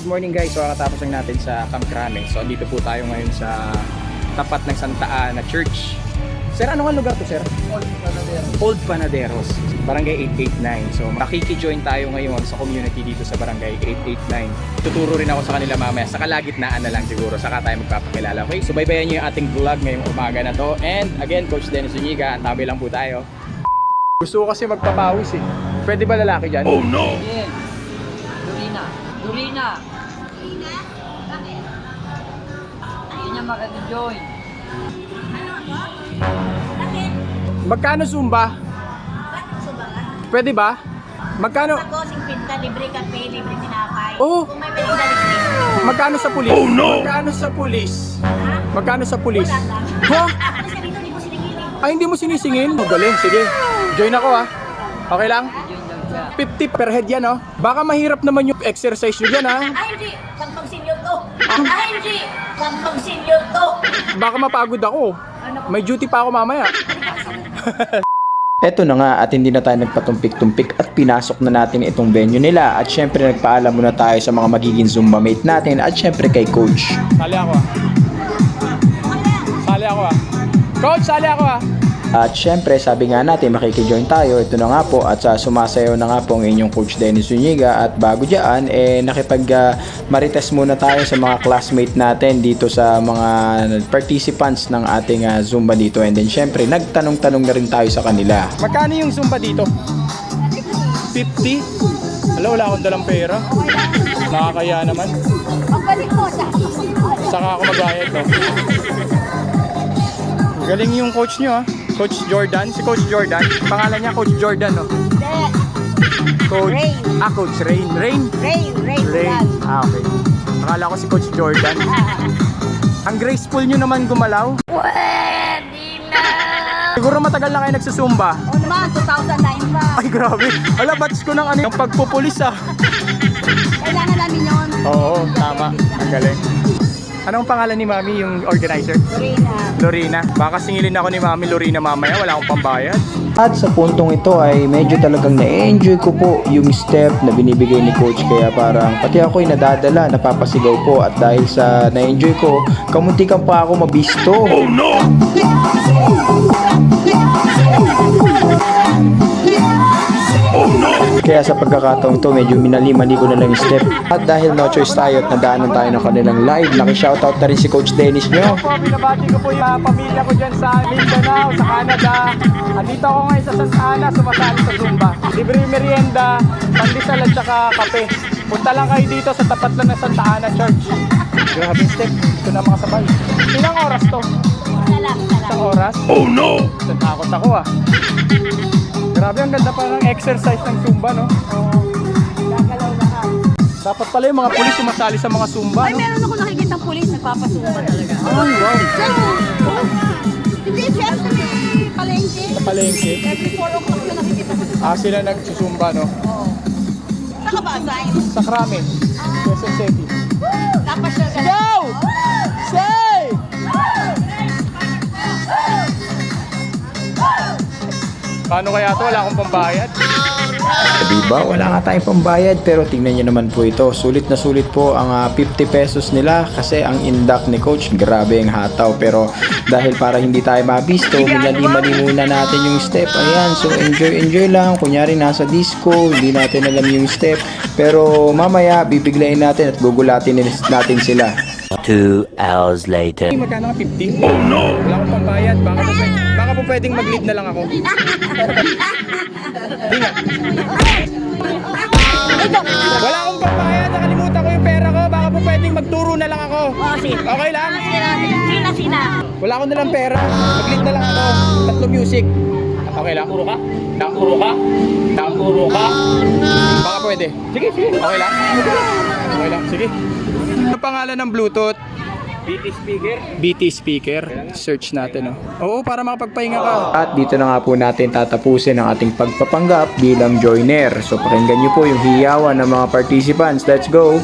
good morning guys. So kakatapos lang natin sa Camp Crame. So andito po tayo ngayon sa tapat ng Santa Ana Church. Sir, ano nga lugar to sir? Old Panaderos. Old Panaderos, Barangay 889. So makiki-join tayo ngayon sa community dito sa Barangay 889. Tuturo rin ako sa kanila mamaya. Sa kalagitnaan na lang siguro. Saka tayo magpapakilala. Okay, so baybayan nyo yung ating vlog ngayong umaga na to. And again, Coach Dennis Zuniga, ang tabi lang po tayo. Gusto ko kasi magpapawis eh. Pwede ba lalaki dyan? Oh no! Yes. Durina. Durina. Hindi niya makaka-join. Magkano Zumba? Pwede ba? Magkano? Ako, 50, libre kape, libre tinapay. Oh. Kung may merinda libre. Magkano sa pulis? Oh no! Magkano sa pulis? Ha? Magkano sa pulis? Wala lang. Ha? Alis ka dito, di ko sinigilin. Ay, hindi mo sinisingil? Magaling, sige. Join ako ah. Okay lang? Join lang siya. 50 per head yan oh. Baka mahirap naman yung exercise nyo dyan ah. Ay, hindi. Pampang senior to. Ay, hindi. Pampang senior to. Baka mapagod ako. Ano? May duty pa ako mamaya. Eto na nga at hindi na tayo nagpatumpik-tumpik at pinasok na natin itong venue nila at syempre nagpaalam muna tayo sa mga magiging Zumba mate natin at syempre kay coach. Sali ako ah. Sali ako ah. Coach, sali ako ah. At syempre sabi nga natin makikijoin tayo ito na nga po at sa sumasayaw na nga po ang inyong coach Dennis Zuniga at bago dyan eh nakipag ah, marites muna tayo sa mga classmate natin dito sa mga participants ng ating ah, Zumba dito and then syempre nagtanong-tanong na rin tayo sa kanila. Magkano yung Zumba dito? 50? Hala, wala akong dalang pera. Nakakaya naman. Ang balik mo sa... Saka ako magbayad no. Galing yung coach nyo ah. Coach Jordan, si Coach Jordan. Pangalan niya Coach Jordan no. Coach Rain. Ah, Coach Rain. Rain. Rain, rain, Rain. Ah, okay. Akala ko si Coach Jordan. Ang graceful nyo naman gumalaw. Pwede na. Siguro matagal na kayo nagsusumba. O naman, 2009 pa. Ay, grabe. Wala, batch ko ng ano, yung pagpupulis ah. Kailangan namin yun. Oo, tama. Ang galing. Anong pangalan ni Mami, yung organizer? Rina. Lorena. Baka singilin ako ni Mami Lorena mamaya. Wala akong pambayad. At sa puntong ito ay medyo talagang na-enjoy ko po yung step na binibigay ni coach kaya parang pati ako'y nadadala, napapasigaw po at dahil sa na-enjoy ko, kamuntikan pa ako mabisto. Oh no! Kaya sa pagkakataong to, medyo minali-mali ko na lang yung step. At dahil no choice tayo at nadaanan tayo ng kanilang live, naki-shoutout na rin si Coach Dennis nyo. po, binabati ko po yung uh, pamilya ko dyan sa Mindanao, sa Canada. Andito ako ngayon sa Santa Ana, sumasali sa Zumba. Libre merienda, pandesal at saka kape. Punta lang kayo dito sa tapat lang ng Santa Ana Church. Grabe step, ito na mga sabay. Ilang oras to? Isang oras? Oh no! Natakot ako ah. Grabe, ang ganda pa ng exercise ng Zumba, no? Gagalaw lahat. Dapat pala yung mga pulis sumasali sa mga Zumba, Ay, no? meron ako nakikita ng pulis, nagpapasumba talaga. Ay, wow. Hindi, siya sa may palengke. Sa palengke. Every 4 o'clock yun nakikita ko. Ah, sila nagsusumba, no? Oo. Saan ka ba assign? Sa Krame, Quezon City. Tapos siya sa... Paano kaya to? Wala akong pambayad. Diba? Wala nga tayong pambayad pero tingnan nyo naman po ito. Sulit na sulit po ang ah, 50 pesos nila kasi ang indak ni coach grabe ang hataw pero dahil para hindi tayo mabisto, minali-mali muna natin yung step. Ayan, so enjoy enjoy lang. Kunyari nasa disco, hindi natin alam yung step pero mamaya bibiglayin natin at gugulatin natin sila. Two hours later. Magkano nga 50? Oh no! Wala akong pambayad. Pwede- baka po pwedeng mag-lead na lang ako. Hindi nga. Wala akong pambayad. Nakalimutan ko yung pera ko. Baka po pwedeng magturo na lang ako. Oh, sige. Okay lang? Sina, sina. Wala akong nalang pera. Mag-lead na lang ako. Tatlo music. Okay lang? Nakuro ka? Nakuro ka? Nakuro ka? Baka pwede. Sige, sige. Okay lang? Okay lang. Sige. Ano pangalan ng Bluetooth? BT speaker. BT speaker. Search natin, oh. Oo, para makapagpahinga ka. At dito na nga po natin tatapusin ang ating pagpapanggap bilang joiner. So pakinggan nyo po yung hiyawan ng mga participants. Let's go!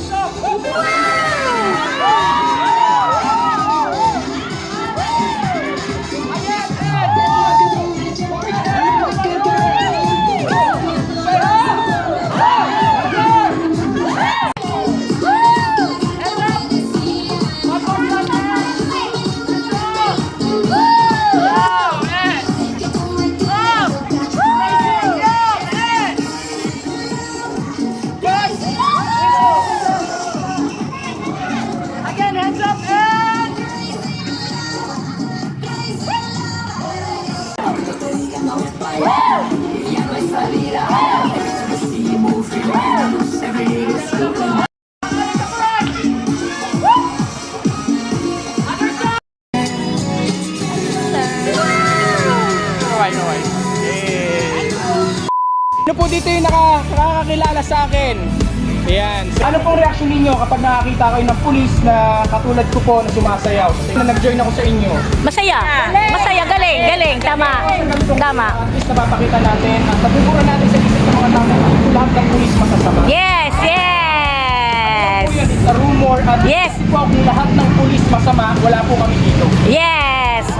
Po dito yung naka, nakakakilala sa akin? Ayan. Ano pong reaction ninyo kapag nakakita kayo ng pulis na katulad ko po na sumasayaw? Na nag-join ako sa inyo. Masaya. Masaya. Galing. Galing. Tama. Tama. At least napapakita natin at nabubura natin sa isip ng mga tao na lahat ng pulis masasama. Yes. Yes. Po yun, it's a rumor at Yes. kasi po kung lahat ng pulis masama, wala po kami dito. Yes.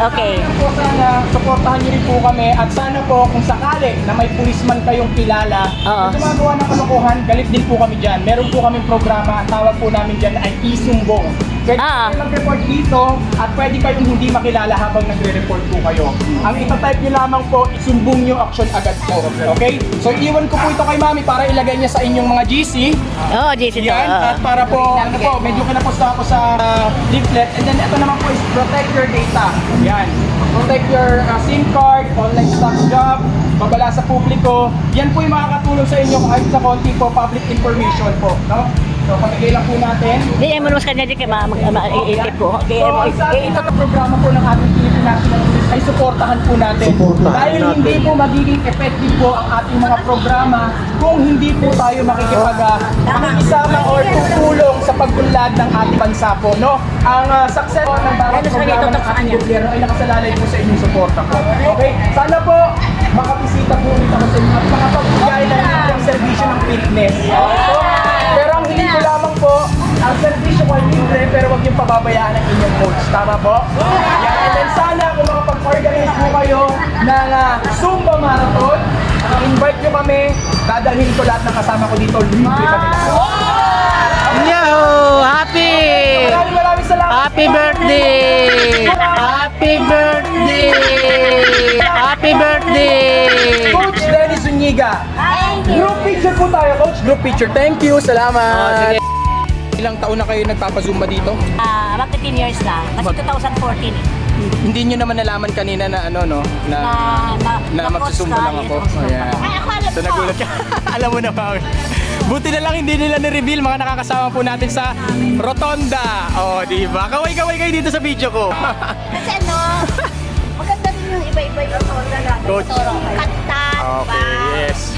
Okay. Po sana, supportahan niyo rin po kami at sana po kung sakali na may pulisman kayong kilala Oo. na gumagawa ng kalokohan, galit din po kami dyan. Meron po kaming programa, ang tawag po namin dyan ay isumbong. Pwede Oo. kayo mag-report dito at pwede kayong hindi makilala habang nagre-report po kayo. Ang itatype nyo lamang po, isumbong nyo action agad po. Okay? So iwan ko po ito kay mami para ilagay niya sa inyong mga GC. Oh, JC to. Yan, at para po, ano po, medyo kinapost ako sa uh, leaflet. And then ito naman po is protect your data. Yan. Protect your uh, SIM card, online stock job, babala sa publiko. Yan po yung makakatulong sa inyo kahit sa konti po public information po. No? So, pamigay lang po natin. Hindi mo naman kanya di kaya ma-iitip ko. So, ang sa ating programa po ng ating Police ay suportahan po natin. Dahil hindi po magiging effective po ang ating mga programa kung hindi po tayo makikipag uh, makikisama or tutulong sa pagpunlad ng ating bansa po. No? Ang uh, success po ng bawat Ano programa ng ating gobyerno ay nakasalalay po sa inyong suporta po. Okay? Sana po makabisita po ulit ako sa inyo at makapagbigay ng libreng serbisyo ng fitness. Okay po? Hiling ko lamang po, ang serbisyo ko ay libre pero huwag niyong pababayaan ang inyong coach. Tama po? Yan. And then sana kung makapag-organize po kayo ng ah, Zumba Marathon, ang invite nyo kami, dadalhin ko lahat ng kasama ko dito, libre kami. Yo! Happy! Maraming maraming salamat. Happy birthday! Happy birthday! Happy birthday! Coach Dennis Zuniga. Group picture po tayo, Coach. Group picture. Thank you. Salamat. Ilang taon na kayo nagpapazumba dito? Ah, magka 10 years na. Kasi 2014 eh. Hindi nyo naman nalaman kanina na ano no na Na, na, na magsusumba lang ako. Ayan. Ay, ako alam So nagulat ka. alam mo na ba? Buti na lang hindi nila ni-reveal mga nakakasama po natin sa Rotonda. Oh, di ba? Kaway-kaway kayo dito sa video ko. Kasi ano, maganda din yung iba-iba yung tono na. Coach. Kanta, Okay, yes.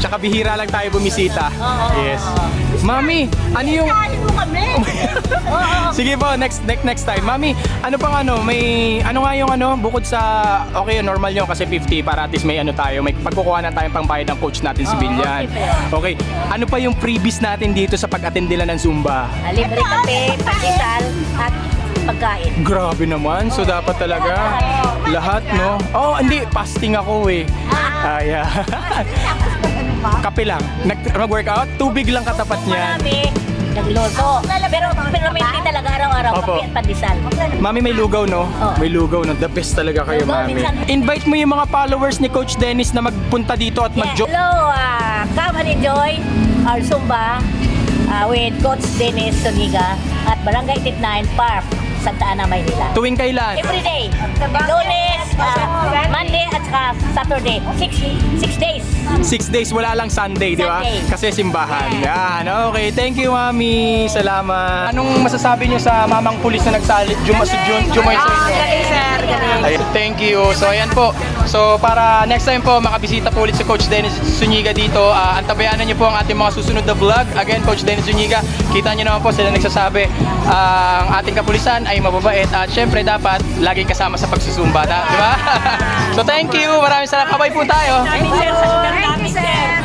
Tsaka bihira lang tayo bumisita. Yes. Mami, ano yung mo kami. Sige po, next next next time. Mami, ano pang ano, may ano nga yung ano, bukod sa okay, normal nyo kasi 50 para at least may ano tayo, may pagkukuha na tayong pangbayad ng coach natin si Billian. Okay, ano pa yung freebies natin dito sa pag-attend nila ng Zumba? Ah, Libre kape, pandesal, at pagkain. Grabe naman, so dapat talaga lahat, no? Oh, hindi, fasting ako eh. Ayan. Kape lang. Nag mag-workout, tubig lang katapat niyan. Marami, nagluto. Pero, pero may hindi talaga araw-araw Opo. kape at pandesal. Mami, may lugaw, no? Oo. May lugaw, no? The best talaga kayo, Lugaw, Mami. minsan- Invite mo yung mga followers ni Coach Dennis na magpunta dito at Yeah. mag-join. Hello, uh, come and enjoy our Zumba uh, with Coach Dennis Soniga at Barangay 89 Park, Santa Ana, Maynila. Tuwing kailan? Every day. Lunes, Saturday. Six, six days. Six days, wala lang Sunday, di ba? Sunday. Kasi simbahan. Yeah. Yan, okay. Thank you, Mami. Salamat. Anong masasabi niyo sa mamang pulis na nagsali, juma, jum, jumay sa inyo? Ayun, thank you. So, ayan po. So, para next time po, makabisita po ulit si Coach Dennis Zuniga dito. Ah, antabayanan niyo po ang ating mga susunod na vlog. Again, Coach Dennis Zuniga, kita niyo naman po sila nagsasabi ah, ang ating kapulisan ay mababait at syempre dapat laging kasama sa pagsusumba. Di ba? so, thank you. Maraming salamat. Kabay po tayo. Thank you, sir.